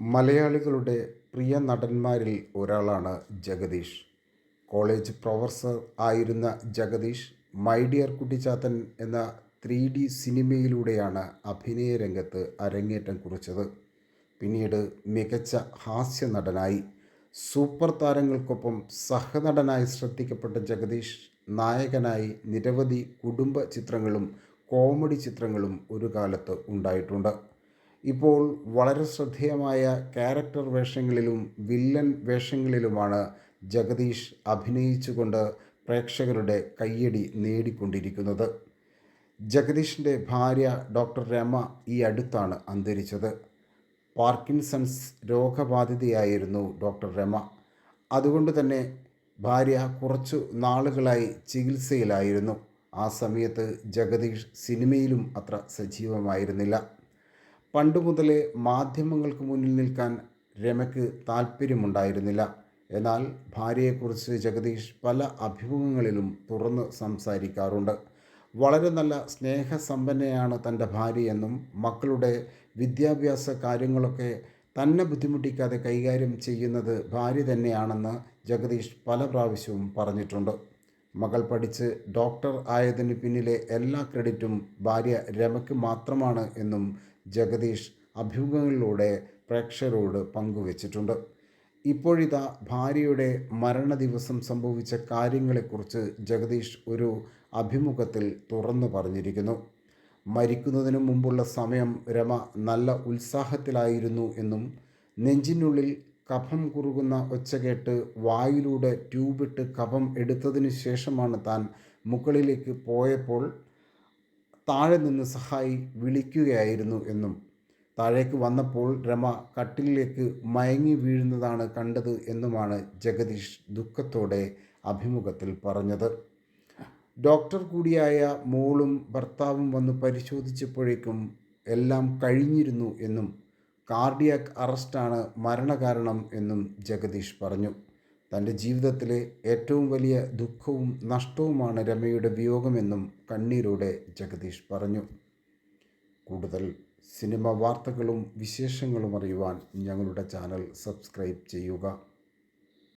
മലയാളികളുടെ പ്രിയ നടന്മാരിൽ ഒരാളാണ് Jagdish. College professor ആയിരുന്ന ജഗദീഷ് മൈ ഡിയർ കുട്ടിച്ചാത്തൻ എന്ന ത്രീ ഡി സിനിമയിലൂടെയാണ് അഭിനയ രംഗത്ത് അരങ്ങേറ്റം കുറിച്ചത്. പിന്നീട് മികച്ച ഹാസ്യ നടനായി സൂപ്പർ താരങ്ങൾക്കൊപ്പം സഹനടനായി ശ്രദ്ധിക്കപ്പെട്ട ജഗദീഷ് നായകനായി നിരവധി കുടുംബ ചിത്രങ്ങളും കോമഡി ചിത്രങ്ങളും ഒരു കാലത്ത് ഉണ്ടായിട്ടുണ്ട്. ഇപ്പോൾ വളരെ ശ്രദ്ധേയമായ ക്യാരക്ടർ വേഷങ്ങളിലും വില്ലൻ വേഷങ്ങളിലുമാണ് ജഗദീഷ് അഭിനയിച്ചുകൊണ്ട് പ്രേക്ഷകരുടെ കയ്യടി നേടിക്കൊണ്ടിരിക്കുന്നത്. ജഗദീഷിന്റെ ഭാര്യ ഡോക്ടർ രമ ഈ അടുത്താണ് അന്തരിച്ചത്. പാർക്കിൻസൺസ് രോഗബാധിതയായിരുന്നു ഡോക്ടർ രമ. അതുകൊണ്ട് തന്നെ ഭാര്യ കുറച്ചു നാളുകളായി ചികിത്സയിലായിരുന്നു. ആ സമയത്ത് ജഗദീഷ് സിനിമയിലും അത്ര സജീവമായിരുന്നില്ല. പണ്ടു മുതലേ മാധ്യമങ്ങൾക്ക് മുന്നിൽ നിൽക്കാൻ രമയ്ക്ക് താല്പര്യമുണ്ടായിരുന്നില്ല. എന്നാൽ ഭാര്യയെക്കുറിച്ച് ജഗദീഷ് പല അഭിമുഖങ്ങളിലും തുറന്ന് സംസാരിക്കാറുണ്ട്. വളരെ നല്ല സ്നേഹസമ്പന്നയാണ് തന്റെ ഭാര്യയെന്നും മക്കളുടെ വിദ്യാഭ്യാസ കാര്യങ്ങളൊക്കെ തന്നെ ബുദ്ധിമുട്ടിക്കാതെ കൈകാര്യം ചെയ്യുന്നത് ഭാര്യ തന്നെയാണെന്ന് ജഗദീഷ് പല പ്രാവശ്യവും പറഞ്ഞിട്ടുണ്ട്. മകൾ പഠിച്ച് ഡോക്ടർ ആയതിന് പിന്നിലെ എല്ലാ ക്രെഡിറ്റും ഭാര്യ രമയ്ക്ക് മാത്രമാണ് എന്നും ജഗദീഷ് അഭിമുഖങ്ങളിലൂടെ പ്രേക്ഷകരോട് പങ്കുവച്ചിട്ടുണ്ട്. ഇപ്പോഴിതാ ഭാര്യയുടെ മരണ ദിവസം സംഭവിച്ച കാര്യങ്ങളെക്കുറിച്ച് ജഗദീഷ് ഒരു അഭിമുഖത്തിൽ തുറന്നു പറഞ്ഞിരിക്കുന്നു. മരിക്കുന്നതിന് മുമ്പുള്ള സമയം രമ നല്ല ഉത്സാഹത്തിലായിരുന്നു എന്നും നെഞ്ചിനുള്ളിൽ കഫം കുറുകുന്ന ഒച്ച കേട്ട് വായിലൂടെ ട്യൂബിട്ട് കഫം എടുത്തതിന് ശേഷമാണ് താൻ മുകളിലേക്ക് പോയപ്പോൾ താഴെ നിന്ന് സഹായി വിളിക്കുകയായിരുന്നു എന്നും. താഴേക്ക് വന്നപ്പോൾ രമ കട്ടിലേക്ക് മയങ്ങി വീഴുന്നതാണ് കണ്ടത് എന്നുമാണ് ജഗദീഷ് ദുഃഖത്തോടെ അഭിമുഖത്തിൽ പറഞ്ഞത്. ഡോക്ടർ കൂടിയായ മോളും ഭർത്താവും വന്ന് പരിശോധിച്ചപ്പോഴേക്കും എല്ലാം കഴിഞ്ഞിരുന്നു എന്നും കാർഡിയാക് അറസ്റ്റാണ് മരണകാരണം എന്നും ജഗദീഷ് പറഞ്ഞു. തന്റെ ജീവിതത്തിലെ ഏറ്റവും വലിയ ദുഃഖവും നഷ്ടവുമാണ് രമയുടെ വിയോഗമെന്നും കണ്ണീരോടെ ജഗദീഷ് പറഞ്ഞു. കൂടുതൽ സിനിമ വാർത്തകളും വിശേഷങ്ങളും അറിയുവാൻ ഞങ്ങളുടെ ചാനൽ സബ്സ്ക്രൈബ് ചെയ്യുക.